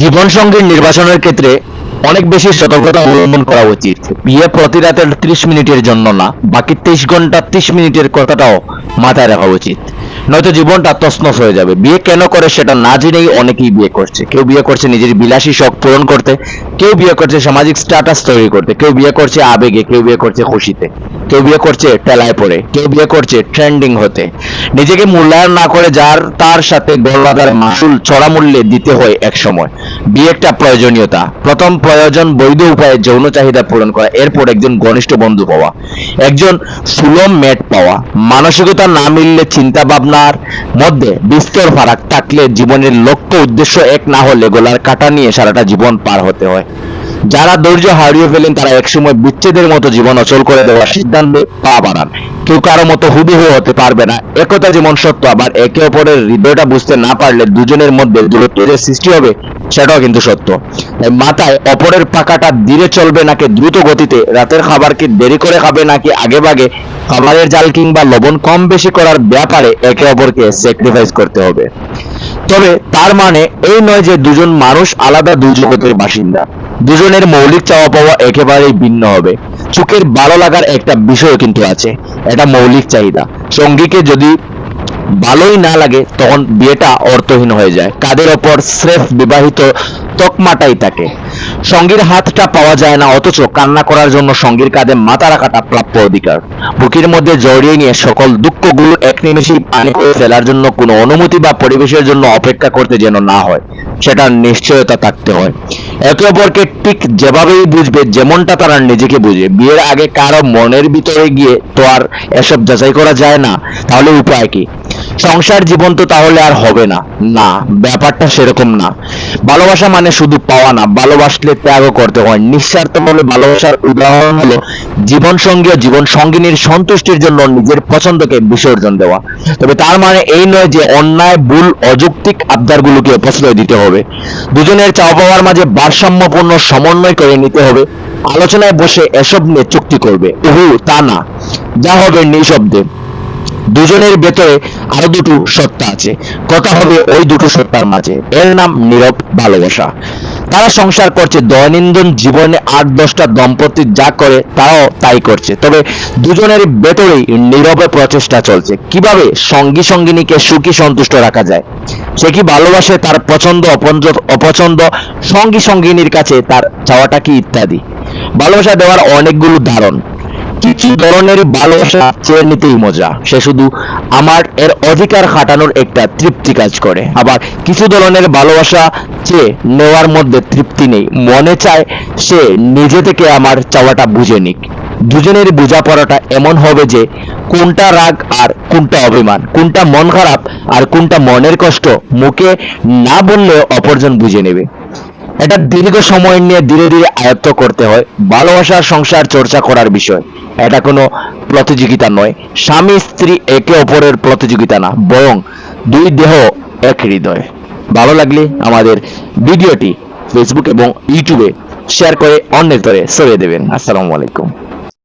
জীবন সঙ্গীর নির্বাচনের ক্ষেত্রে অনেক বেশি সতর্কতা অবলম্বন করা উচিত। বিয়ে প্রতি রাতের ত্রিশ মিনিটের জন্য না, বাকি তেইশ ঘণ্টা ত্রিশ মিনিটের কথাটাও মাথায় রাখা উচিত। নয়তো জীবনটা তছনছ হয়ে যাবে। বিয়ে কেন করে সেটা না জেনেই অনেকেই বিয়ে করছে। কেউ বিয়ে করছে নিজের বিলাসী শখ পূরণ করতে, কেউ বিয়ে করছে সামাজিক স্ট্যাটাস তৈরি করতে, কেউ বিয়ে করছে আবেগে, কেউ বিয়ে করছে খুশিতে, কেউ বিয়ে করছে টেলায় পড়ে, কেউ বিয়ে করছে ট্রেন্ডিং হতে। নিজেকে মূল্যায়ন না করে যার তার সাথে গলবাদার মাসুল চড়া মূল্যে দিতে হয় এক সময়। বিয়ে একটা প্রয়োজনীয়তা। প্রথম প্রয়োজন বৈধ উপায়ে যৌন চাহিদা পূরণ করা, এরপর একজন ঘনিষ্ঠ বন্ধু পাওয়া। একজন সুলম মেট পাওয়া। মানসিকতা না মিললে চিন্তা ভাবনার মধ্যে বিস্তর ফারাক থাকলে জীবনের লক্ষ্য উদ্দেশ্য এক না হলে গোলার কাটা নিয়ে সারাটা জীবন পার হতে হয়। যারা ধৈর্য হারিয়ে ফেলেন, তারা একসময় বিচ্ছেদের মতো জীবন অচল করে দেওয়ার সিদ্ধান্তে পা বাড়ান। কেউ কারও মতো হুবহু হতে পারবে না। একতা যেমন সত্য, আবার একে অপরের হৃদয়টা বুঝতে না পারলে দুজনের মধ্যে দূরত্ব যে সৃষ্টি হবে, সেটাও কিন্তু সত্য। মাথায় অপরের পাকাটা ধীরে চলবে নাকি দ্রুত গতিতে? রাতের খাবার কি দেরি করে খাবে নাকি আগে ভাগে খাবারের জাল কিংবা লবণ কম বেশি করার ব্যাপারে একে অপরকে স্যাক্রিফাইস করতে হবে? তবে তার মানে এই নয় যে দুজন মানুষ আলাদা দুই জগতের বাসিন্দা। দুজনের মৌলিক চাওয়া পাওয়া একেবারেই ভিন্ন হবে। চোখের ভালো লাগার একটা বিষয় কিন্তু আছে। এটা মৌলিক চাহিদা। সঙ্গীকে যদি ভালোই না লাগে, তখন বিয়েটা অর্থহীন হয়ে যায়। কাদের ওপর স্রেফ বিবাহিত তকমাটাই থাকে। সঙ্গীর হাতটা পাওয়া যায় না, অথচ কান্না করার জন্য সঙ্গীর কাঁধে মাথা রাখাটা প্রাপ্য অধিকার। বুকের মধ্যে জড়িয়ে নিয়ে সকল দুঃখগুলো এক নিমেষেই পানি করে ফেলার জন্য কোনো অনুমতি বা পরিবেশের জন্য অপেক্ষা করতে যেন না হয়, সেটার নিশ্চয়তা থাকতে হয়। একে অপরকে ঠিক যেভাবেই বুঝবে, যেমনটা তারা নিজেকে বুঝে। বিয়ের আগে কারও মনের ভিতরে গিয়ে তো আর এসব যাচাই করা যায় না। তাহলে উপায় কি? সংসার জীবন তো তাহলে আর হবে না। না, ব্যাপারটা সেরকম না। ভালোবাসা মানে শুধু পাওয়া না, ভালোবাসলে ত্যাগও করতে হয়। নিঃস্বার্থভাবে ভালোবাসার উদাহরণ হলো জীবন সঙ্গী ও জীবন সঙ্গিনীর সন্তুষ্টির জন্য নিজের পছন্দকে বিসর্জন দেওয়া। তবে তার মানে এই নয় যে অন্যায়, ভুল, অযৌক্তিক আবদারগুলোকে প্রশ্রয় দিতে হবে। দুজনের চাওয়া পাওয়ার মাঝে ভারসাম্যপূর্ণ সমন্বয় করে নিতে হবে। আলোচনায় বসে এসব নিয়ে চুক্তি করবে। উহু, তা না। যা হবে নিঃশব্দে। দুজনের ভেতরে আরও দুটো সত্তা আছে। কথা হবে ওই দুটো সত্তার মাঝে? এর নাম নীরব ভালোবাসা। তারা সংসার করছে, দৈনন্দিন জীবনে আট, দশটা দম্পতি যা করে তারাও তাই করছে। তবে দুজনের ভেতরেই নীরবে প্রচেষ্টা চলছে। কীভাবে সঙ্গী সঙ্গিনীকে সুখী সন্তুষ্ট রাখা যায়? সে কি ভালোবাসে তার পছন্দ অপছন্দ অপছন্দ? সঙ্গী সঙ্গিনীর কাছে তার চাওয়াটা কি ইত্যাদি? ভালোবাসা দেওয়ার অনেকগুলো ধারণ। কিছু ধরনের ভালোবাসা চেয়ে নিতেই মজা? সে শুধু আমার, এর অধিকার খাটানোর একটা তৃপ্তি কাজ করে। আবার কিছু ধরনের ভালোবাসা চেয়ে নেওয়ার মধ্যে তৃপ্তি নেই। মনে চায় সে নিজে থেকে আমার চাওয়াটা বুঝে নিক। দুজনের বোঝাপড়াটা এমন হবে যে কোনটা রাগ আর কোনটা অভিমান। কোনটা মন খারাপ আর কোনটা মনের কষ্ট, মুখে না বললেও অপরজন বুঝে নেবে। এটা দীর্ঘ সময় নিয়ে ধীরে ধীরে আয়ত্ত করতে হয় ভালোবাসার সংসার চর্চা করার বিষয়। এটা কোনো প্রতিযোগিতা নয়। স্বামী, স্ত্রী একে অপরের প্রতিযোগিতা না, বরং দুই দেহ, এক হৃদয়। ভালো লাগলে আমাদের ভিডিওটি ফেসবুক এবং ইউটিউবে শেয়ার করে অন্যের তরে ছড়িয়ে দেবেন। আসসালামু আলাইকুম।